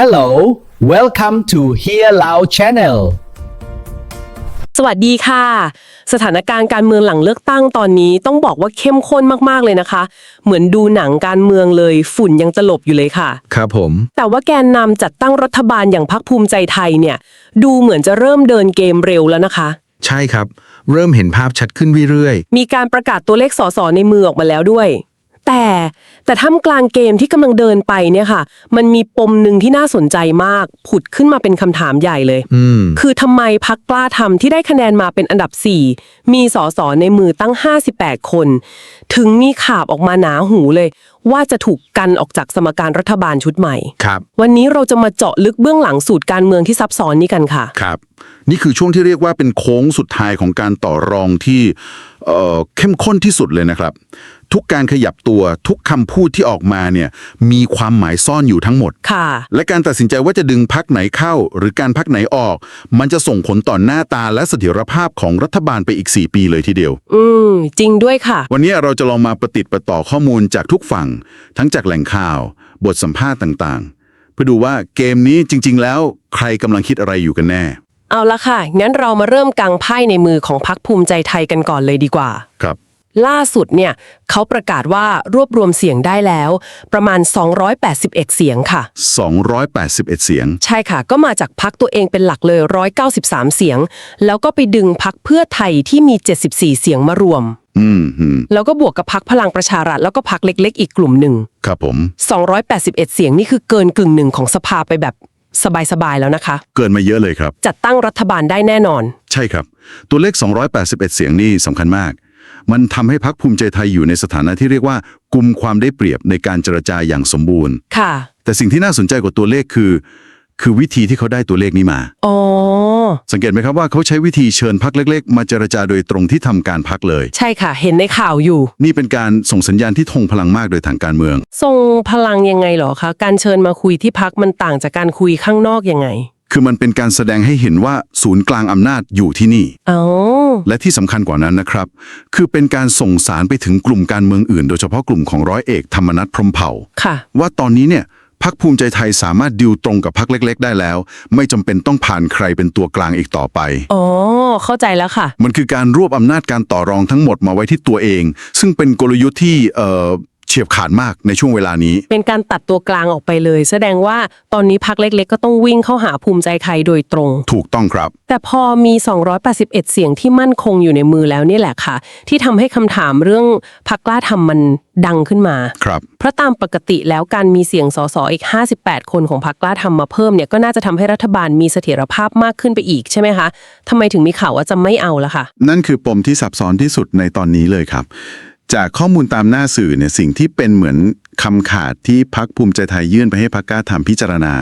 Hello welcome to Hear Loud Channel สวัสดีค่ะ สถานการณ์การเมืองหลังเลือกตั้งตอนนี้ต้องบอกว่าเข้มข้นมากๆเลยนะคะ เหมือนดูหนังการเมืองเลยฝุ่นยังตลบอยู่เลยค่ะ ครับผม แต่ว่าแกนนำจัดตั้งรัฐบาลอย่างพักภูมิใจไทยเนี่ย ดูเหมือนจะเริ่มเดินเกมเร็วแล้วนะคะ ใช่ครับ เริ่มเห็นภาพชัดขึ้นเรื่อยมีการประกาศตัวเลขสสในมือออกมาแล้วด้วย แต่แต่ท่ามกลางเกมที่กำลังเดินไปเนี่ยค่ะ มันมีปมหนึ่งที่น่าสนใจมาก ผุดขึ้นมาเป็นคำถามใหญ่เลยๆอืม คือทำไมพักกล้าทำที่ได้คะแนนมาเป็นอันดับ 4 มีสสในมือตั้ง 58 คน ถึงมีข่าวออกมาหนาหูเลย ว่าจะถูกกันออกจากสมการรัฐบาลชุดใหม่ ครับ วันนี้เราจะมาเจาะลึกเบื้องหลังสูตรการเมืองที่ซับซ้อนนี้กันค่ะ ครับ นี่คือช่วงที่เรียกว่าเป็นโค้งสุดท้ายของการต่อรองที่เอ่อเข้มข้นที่สุดเลยนะครับ ทุกการขยับตัวทุกคำพูดที่ออกมาเนี่ยมีความหมายซ่อนอยู่ทั้งหมด ค่ะ และการตัดสินใจว่าจะดึงพักไหนเข้า หรือการพักไหนออก มันจะส่งผลต่อหน้าตาและเสถียรภาพของรัฐบาลไปอีก 4 ปีเลยทีเดียว อืม จริงด้วยค่ะ วันนี้เราจะลองมาประติดประต่อข้อมูลจากทุกฝั่ง ทั้งจากแหล่งข่าว บทสัมภาษณ์ต่างๆ เพื่อดูว่าเกมนี้จริง ๆ แล้วใครกำลังคิดอะไรอยู่กันแน่ เอาละค่ะ งั้นเรามาเริ่มกังไพ่ในมือของพักภูมิใจไทยกันก่อนเลยดีกว่า ครับ ล่าสุดเนี่ยเขาประกาศว่ารวบรวมเสียงได้แล้ว ประมาณ 281 เสียงค่ะ 281 เสียง ใช่ค่ะ ก็มาจากพักตัวเองเป็นหลักเลย 193 เสียง แล้วก็ไปดึงพักเพื่อไทยที่มี 74 เสียงมารวม อืมอืมแล้วก็บวกกับพักพลังประชารัฐแล้วก็พักเล็ก ๆ อีกกลุ่มหนึ่ง ครับผม 281 เสียงนี่คือเกินกึ่งหนึ่งของสภาไปแบบสบาย ๆ แล้วนะคะ เกินมาเยอะเลยครับ จัดตั้งรัฐบาลได้แน่นอน ใช่ครับ ตัวเลข 281 เสียงนี่สำคัญมาก มันทำให้พักภูมิใจไทยอยู่ในสถานะที่เรียกว่า กุมความได้เปรียบในการเจรจาอย่างสมบูรณ์ ค่ะ แต่สิ่งที่น่าสนใจกว่าตัวเลขคือ คือวิธีที่เขาได้ตัวเลขนี้มาอ๋อสังเกตไหมครับว่าเขาใช้วิธีเชิญพักเล็ก ๆ มาเจรจาโดยตรงที่ทำการพักเลย ใช่ค่ะ เห็นในข่าวอยู่ นี่เป็นการส่งสัญญาณที่ทงพลังมากโดยทางการเมือง ทรงพลังยังไงเหรอคะการเชิญมาคุยที่พักมันต่างจากการคุยข้างนอกยังไง คือมันเป็นการแสดงให้เห็นว่าศูนย์กลางอำนาจอยู่ที่นี่ อ๋อ และที่สำคัญกว่านั้นนะครับ คือเป็นการส่งสารไปถึงกลุ่มการเมืองอื่น โดยเฉพาะกลุ่มของร้อยเอกธรรมนัฐพรหมเผ่า ค่ะ ว่าตอนนี้เนี่ยพักภูมิใจไทยสามารถดิวตรงกับพักเล็ก ๆ ได้แล้ว ไม่จำเป็นต้องผ่านใครเป็นตัวกลางอีกต่อไป อ๋อ เข้าใจแล้วค่ะ มันคือการรวบอำนาจการต่อรองทั้งหมดมาไว้ที่ตัวเอง ซึ่งเป็นกลยุทธ์ที่เอ่อเฉียบขาดมากในช่วงเวลานี้ เป็นการตัดตัวกลางออกไปเลย แสดงว่าตอนนี้พักเล็กๆ ก็ต้องวิ่งเข้าหาภูมิใจไทยโดยตรง ถูกต้องครับ แต่พอมี 281 เสียงที่มั่นคงอยู่ในมือแล้วนี่แหละค่ะ ที่ทำให้คำถามเรื่องพักกล้าทำมันดังขึ้นมา ครับ เพราะตามปกติแล้วการมีเสียงสสอีก 58 คนของพรรคกล้าทำมาเพิ่มเนี่ยก็น่าจะทำให้รัฐบาลมีเสถียรภาพมากขึ้นไปอีกใช่ไหมคะทำไมถึงมีข่าวว่าจะไม่เอาละค่ะนั่นคือปมที่ซับซ้อนที่สุดในตอนนี้เลยครับ จากข้อมูลตามหน้าสื่อเนี่ยสิ่งที่เป็นเหมือนคำขาดที่พักภูมิใจไทยยื่นไปให้พักกล้าทำพิจารณา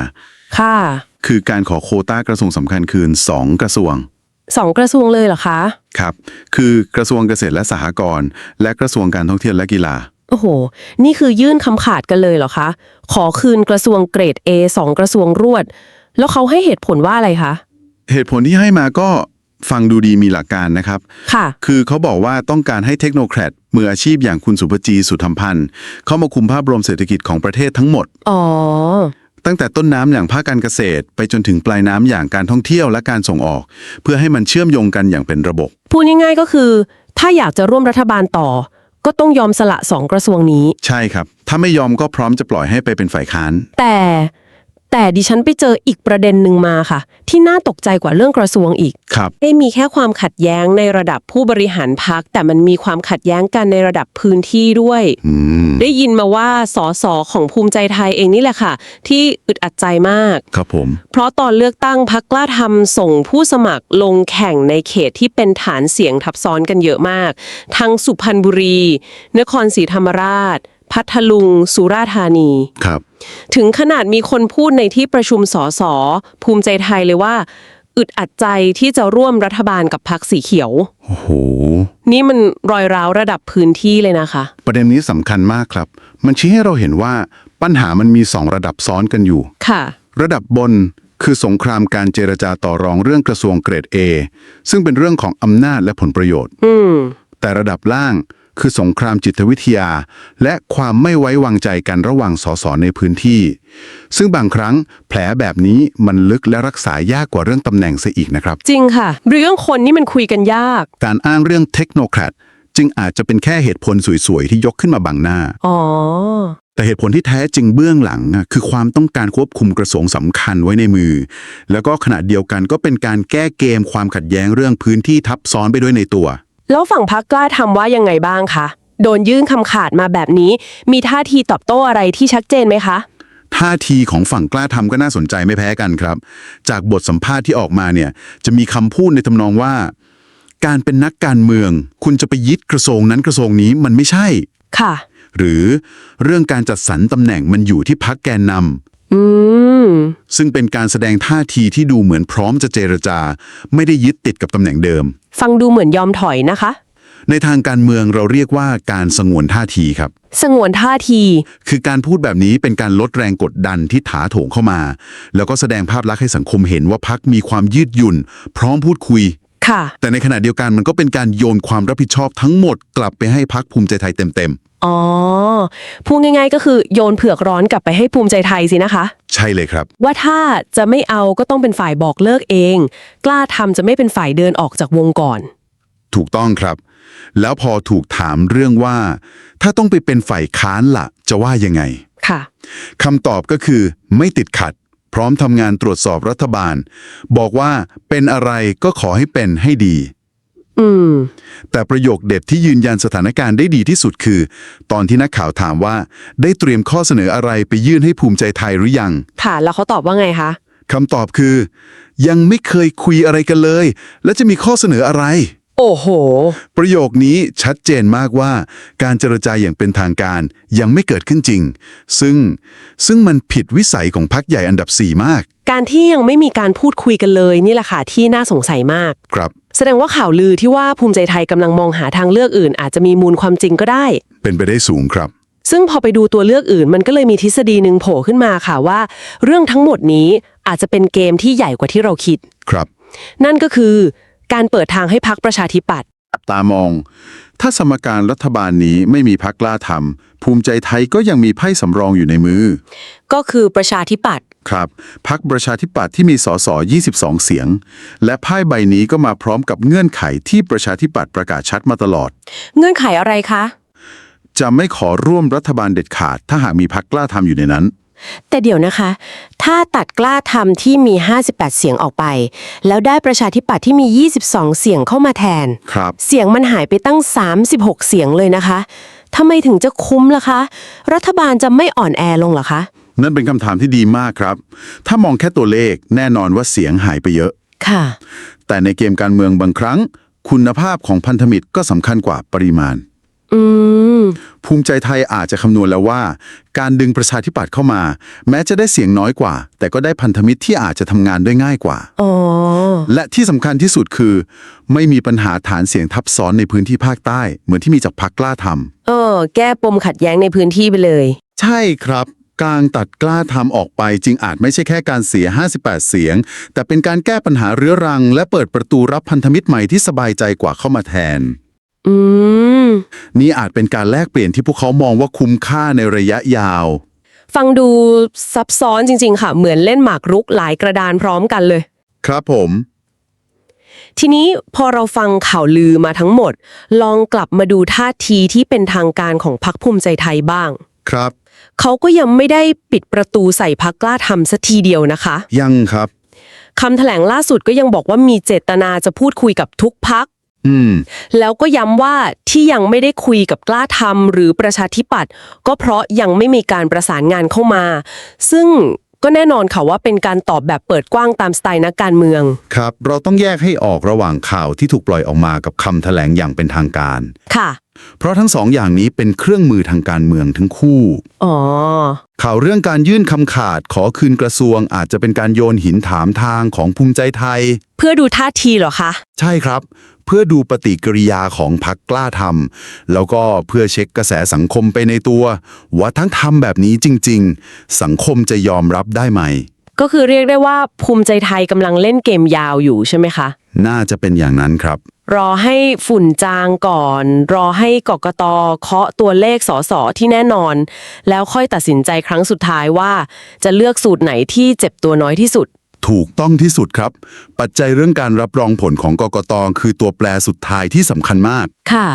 ค่ะ คือการขอโควต้ากระทรวงสำคัญคืน 2 กระทรวงสองกระทรวงเลยเหรอคะ ครับ คือกระทรวงเกษตรและสหกรณ์และกระทรวงการท่องเที่ยวและกีฬา โอ้โห นี่คือยื่นคำขาดกันเลยเหรอคะ ขอคืนกระทรวงเกรด A สองกระทรวงรวด แล้วเขาให้เหตุผลว่าอะไรคะ เหตุผลที่ให้มาก็ฟังดูดีมีหลักการนะครับ ค่ะ คือเขาบอกว่าต้องการให้เทคโนแครด มืออาชีพอย่างคุณสุภจีสุธรรมพันธ์เข้ามาคุมภาพรวมเศรษฐกิจของประเทศทั้งหมด อ๋อ ตั้งแต่ต้นน้ำอย่างภาคการเกษตร ไปจนถึงปลายน้ำอย่างการท่องเที่ยวและการส่งออก เพื่อให้มันเชื่อมโยงกันอย่างเป็นระบบ พูดง่ายๆก็คือ ถ้าอยากจะร่วมรัฐบาลต่อ ก็ต้องยอมสละสองกระทรวงนี้ ใช่ครับ ถ้าไม่ยอมก็พร้อมจะปล่อยให้ไปเป็นฝ่ายค้าน แต่ แต่ดิฉันไปเจออีกประเด็นหนึ่งมาค่ะ ที่น่าตกใจกว่าเรื่องกระทรวงอีก ครับ ไม่มีแค่ความขัดแย้งในระดับผู้บริหารพัก แต่มันมีความขัดแย้งกันในระดับพื้นที่ด้วย อืม ได้ยินมาว่าสสของภูมิใจไทยเองนี่แหละค่ะ ที่อึดอัดใจมาก ครับผม เพราะตอนเลือกตั้งพักกล้าทำส่งผู้สมัครลงแข่งในเขตที่เป็นฐานเสียงทับซ้อนกันเยอะมาก ทั้งสุพรรณบุรี นครศรีธรรมราช พัทลุง สุราษฎร์ธานี ครับ ถึงขนาดมีคนพูดในที่ประชุมสสภูมิใจไทยเลยว่า อึดอัดใจที่จะร่วมรัฐบาลกับพักสีเขียว โอ้โห นี่มันรอยร้าวระดับพื้นที่เลยนะคะ ประเด็นนี้สำคัญมากครับ มันชี้ให้เราเห็นว่าปัญหามันมีสองระดับซ้อนกันอยู่ ค่ะ ระดับบนคือสงครามการเจรจาต่อรองเรื่องกระทรวงเกรด A ซึ่งเป็นเรื่องของอำนาจและผลประโยชน์ อืม แต่ระดับล่าง คือสงครามจิตวิทยา และความไม่ไว้วางใจกันระหว่างสสในพื้นที่ ซึ่งบางครั้งแผลแบบนี้มันลึกและรักษายากกว่าเรื่องตำแหน่งซะอีกนะครับ จริงค่ะ เรื่องคนนี่มันคุยกันยาก การอ้างเรื่องเทคโนแครดจึงอาจจะเป็นแค่เหตุผลสวยๆ ที่ยกขึ้นมาบังหน้า อ๋อ แต่เหตุผลที่แท้จริงเบื้องหลังอะคือความต้องการควบคุมกระทรวงสำคัญไว้ในมือ แล้วก็ขณะเดียวกันก็เป็นการแก้เกมความขัดแย้งเรื่องพื้นที่ทับซ้อนไปด้วยในตัว แล้วฝั่งพักกล้าทำว่ายังไงบ้างคะ โดนยื่นคำขาดมาแบบนี้ มีท่าทีตอบโต้อะไรที่ชัดเจนไหมคะ ท่าทีของฝั่งกล้าทำก็น่าสนใจไม่แพ้กันครับ จากบทสัมภาษณ์ที่ออกมาเนี่ย จะมีคำพูดในทำนองว่า การเป็นนักการเมือง คุณจะไปยึดกระทรวงนั้นกระทรวงนี้มันไม่ใช่ ค่ะ หรือเรื่องการจัดสรรตำแหน่งมันอยู่ที่พักแกนนำ อืม ซึ่งเป็นการแสดงท่าทีที่ดูเหมือนพร้อมจะเจรจา ไม่ได้ยึดติดกับตำแหน่งเดิม ฟังดูเหมือนยอมถอยนะคะ ในทางการเมืองเราเรียกว่าการสงวนท่าทีครับ สงวนท่าที คือการพูดแบบนี้เป็นการลดแรงกดดันที่ถาโถงเข้ามา แล้วก็แสดงภาพลักษณ์ให้สังคมเห็นว่าพักมีความยืดหยุ่น พร้อมพูดคุย ค่ะ แต่ในขณะเดียวกันมันก็เป็นการโยนความรับผิดชอบทั้งหมดกลับไปให้พักภูมิใจไทยเต็ม อ๋อ พูดง่ายๆ ก็คือโยนเผือกร้อนกลับไปให้ภูมิใจไทยสินะคะๆใช่เลยครับ ว่าถ้าจะไม่เอาก็ต้องเป็นฝ่ายบอกเลิกเอง กล้าทำจะไม่เป็นฝ่ายเดินออกจากวงก่อน ถูกต้องครับ แล้วพอถูกถามเรื่องว่า ถ้าต้องไปเป็นฝ่ายค้านล่ะ จะว่ายังไงค่ะ คำตอบก็คือ ไม่ติดขัด พร้อมทำงานตรวจสอบรัฐบาล บอกว่าเป็นอะไรก็ขอให้เป็นให้ดี อืม แต่ประโยคเด็ดที่ยืนยันสถานการณ์ได้ดีที่สุดคือ ตอนที่นักข่าวถามว่า ได้เตรียมข้อเสนออะไรไปยื่นให้ภูมิใจไทยหรือยังค่ะ แล้วเขาตอบว่าไงคะ คำตอบคือ ยังไม่เคยคุยอะไรกันเลย และจะมีข้อเสนออะไร โอ้โห ประโยคนี้ชัดเจนมากว่า การเจรจาอย่างเป็นทางการยังไม่เกิดขึ้นจริง ซึ่งซึ่งมันผิดวิสัยของพรรคใหญ่อันดับ 4 มากการที่ยังไม่มีการพูดคุยกันเลย นี่แหละค่ะที่น่าสงสัยมาก ครับ แสดงว่าข่าวลือที่ว่าภูมิใจไทยกำลังมองหาทางเลือกอื่น อาจจะมีมูลความจริงก็ได้ เป็นไปได้สูงครับ ซึ่งพอไปดูตัวเลือกอื่น มันก็เลยมีทฤษฎีหนึ่งโผล่ขึ้นมาค่ะว่า เรื่องทั้งหมดนี้อาจจะเป็นเกมที่ใหญ่กว่าที่เราคิด ครับ นั่นก็คือการเปิดทางให้พักประชาธิปัตย์ ตามอง ถ้าสมการรัฐบาลนี้ไม่มีพักกล้าทำภูมิใจไทยก็ยังมีไพ่สำรองอยู่ในมือ ก็คือประชาธิปัตย์ครับพักประชาธิปัตย์ที่มีสส22 เสียง และไพ่ใบนี้ก็มาพร้อมกับเงื่อนไขที่ประชาธิปัตย์ประกาศชัดมาตลอด เงื่อนไขอะไรคะ จะไม่ขอร่วมรัฐบาลเด็ดขาด ถ้าหากมีพักกล้าทำอยู่ในนั้น แต่เดี๋ยวนะคะ ถ้าตัดกล้าทำที่มี 58 เสียงออกไป แล้วได้ประชาธิปัตย์ที่มี 22 เสียงเข้ามาแทน ครับ เสียงมันหายไปตั้ง 36 เสียงเลยนะคะทำไมถึงจะคุ้มล่ะคะ รัฐบาลจะไม่อ่อนแอลงเหรอคะ นั่นเป็นคำถามที่ดีมากครับ ถ้ามองแค่ตัวเลขแน่นอนว่าเสียงหายไปเยอะ ค่ะ แต่ในเกมการเมืองบางครั้ง คุณภาพของพันธมิตรก็สำคัญกว่าปริมาณ อืม ภูมิใจไทยอาจจะคำนวณแล้วว่า การดึงประชาธิปัตย์เข้ามา แม้จะได้เสียงน้อยกว่า แต่ก็ได้พันธมิตรที่อาจจะทำงานได้ง่ายกว่า อ๋อ และที่สำคัญที่สุดคือ ไม่มีปัญหาฐานเสียงทับซ้อนในพื้นที่ภาคใต้ เหมือนที่มีจากพักกล้าทำ เออ แก้ปมขัดแย้งในพื้นที่ไปเลย ใช่ครับ การตัดกล้าทำออกไปจึงอาจไม่ใช่แค่การเสีย 58 เสียง แต่เป็นการแก้ปัญหาเรื้อรัง และเปิดประตูรับพันธมิตรใหม่ที่สบายใจกว่าเข้ามาแทน อืม นี่อาจเป็นการแลกเปลี่ยนที่พวกเขามองว่าคุ้มค่าในระยะยาว ฟังดูซับซ้อนจริง ๆ ค่ะ เหมือนเล่นหมากรุกหลายกระดานพร้อมกันเลย ครับผม ทีนี้พอเราฟังข่าวลือมาทั้งหมด ลองกลับมาดูท่าทีที่เป็นทางการของพรรคภูมิใจไทยบ้าง ครับ เขาก็ยังไม่ได้ปิดประตูใส่พักกล้าทำสัทีเดียวนะคะ ยังครับ คำแถลงล่าสุดก็ยังบอกว่ามีเจตนาจะพูดคุยกับทุกพัก อืม แล้วก็ย้ำว่าที่ยังไม่ได้คุยกับกล้าทำหรือประชาธิปัตย์ก็เพราะยังไม่มีการประสานงานเข้ามา ซึ่งก็แน่นอนค่ะว่าเป็นการตอบแบบเปิดกว้างตามสไตล์นักการเมือง ครับ เราต้องแยกให้ออกระหว่างข่าวที่ถูกปล่อยออกมากับคำแถลงอย่างเป็นทางการ ค่ะ เพราะทั้งสองอย่างนี้เป็นเครื่องมือทางการเมืองทั้งคู่ อ๋อ ข่าวเรื่องการยื่นคำขาดขอคืนกระทรวง อาจจะเป็นการโยนหินถามทางของภูมิใจไทย เพื่อดูท่าทีเหรอคะ ใช่ครับ เพื่อดูปฏิกิริยาของพักกล้าทำแล้วก็เพื่อเช็คกระแสสังคมไปในตัว ว่าทั้งทำแบบนี้จริง ๆ สังคมจะยอมรับได้ไหม ก็คือเรียกได้ว่าภูมิใจไทยกำลังเล่นเกมยาวอยู่ใช่ไหมคะ น่าจะเป็นอย่างนั้นครับ รอให้ฝุ่นจางก่อน รอให้กกตเคาะตัวเลขสสที่แน่นอน แล้วค่อยตัดสินใจครั้งสุดท้ายว่า จะเลือกสูตรไหนที่เจ็บตัวน้อยที่สุด ถูกต้องที่สุดครับ ปัจจัยเรื่องการรับรองผลของกกตคือตัวแปรสุดท้ายที่สำคัญมาก ค่ะ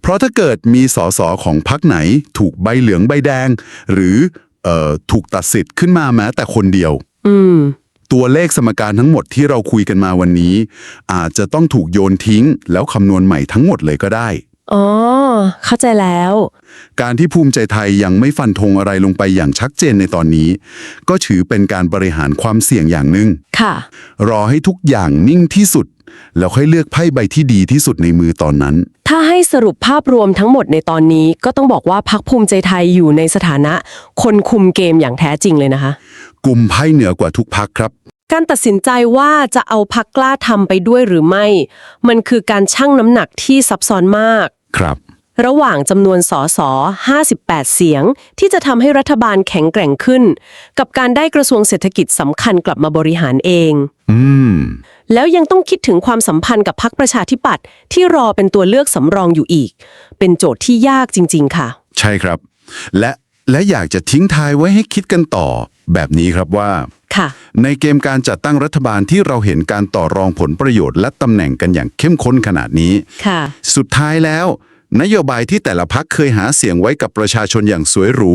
เพราะถ้าเกิดมีสสของพรรคไหน ถูกใบเหลืองใบแดง หรือเอ่อถูกตัดสิทธิ์ขึ้นมาแม้แต่คนเดียว อืม ตัวเลขสมการทั้งหมดที่เราคุยกันมาวันนี้ อาจจะต้องถูกโยนทิ้ง แล้วคำนวณใหม่ทั้งหมดเลยก็ได้ อ๋อ เข้าใจแล้ว การที่ภูมิใจไทยยังไม่ฟันธงอะไรลงไปอย่างชัดเจนในตอนนี้ ก็ถือเป็นการบริหารความเสี่ยงอย่างหนึ่งค่ะ รอให้ทุกอย่างนิ่งที่สุด แล้วค่อยเลือกไพ่ใบที่ดีที่สุดในมือตอนนั้น ถ้าให้สรุปภาพรวมทั้งหมดในตอนนี้ ก็ต้องบอกว่าพักภูมิใจไทยอยู่ในสถานะ คนคุมเกมอย่างแท้จริงเลยนะคะ กลุ่มไพ่เหนือกว่าทุกพักครับ การตัดสินใจว่าจะเอาพักกล้าทำไปด้วยหรือไม่ มันคือการชั่งน้ำหนักที่ซับซ้อนมาก ครับ ระหว่างจำนวนสส58 เสียง ที่จะทำให้รัฐบาลแข็งแกร่งขึ้น กับการได้กระทรวงเศรษฐกิจสำคัญกลับมาบริหารเอง อืม แล้วยังต้องคิดถึงความสัมพันธ์กับพรรคประชาธิปัตย์ที่รอเป็นตัวเลือกสำรองอยู่อีก เป็นโจทย์ที่ยากจริง ๆ ค่ะ ใช่ครับ และและอยากจะทิ้งท้ายไว้ให้คิดกันต่อ แบบนี้ครับว่าค่ะ ในเกมการจัดตั้งรัฐบาลที่เราเห็นการต่อรองผลประโยชน์และตำแหน่งกันอย่างเข้มข้นขนาดนี้ค่ะสุดท้ายแล้ว นโยบายที่แต่ละพักเคยหาเสียงไว้กับประชาชนอย่างสวยหรู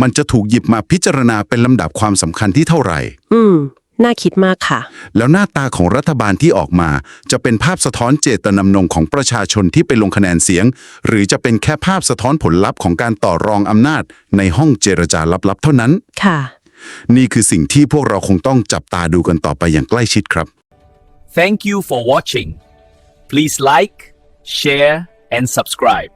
มันจะถูกหยิบมาพิจารณาเป็นลำดับความสำคัญที่เท่าไหร่ อืมน่าคิดมากค่ะ แล้วหน้าตาของรัฐบาลที่ออกมา จะเป็นภาพสะท้อนเจตนำนงของประชาชนที่ไปลงคะแนนเสียง หรือจะเป็นแค่ภาพสะท้อนผลลัพธ์ของการต่อรองอำนาจในห้องเจรจาลับๆ เท่านั้น ค่ะ นี่คือสิ่งที่พวกเราคงต้องจับตาดูกันต่อไปอย่างใกล้ชิดครับ Thank you for watching. Please like, share, and subscribe.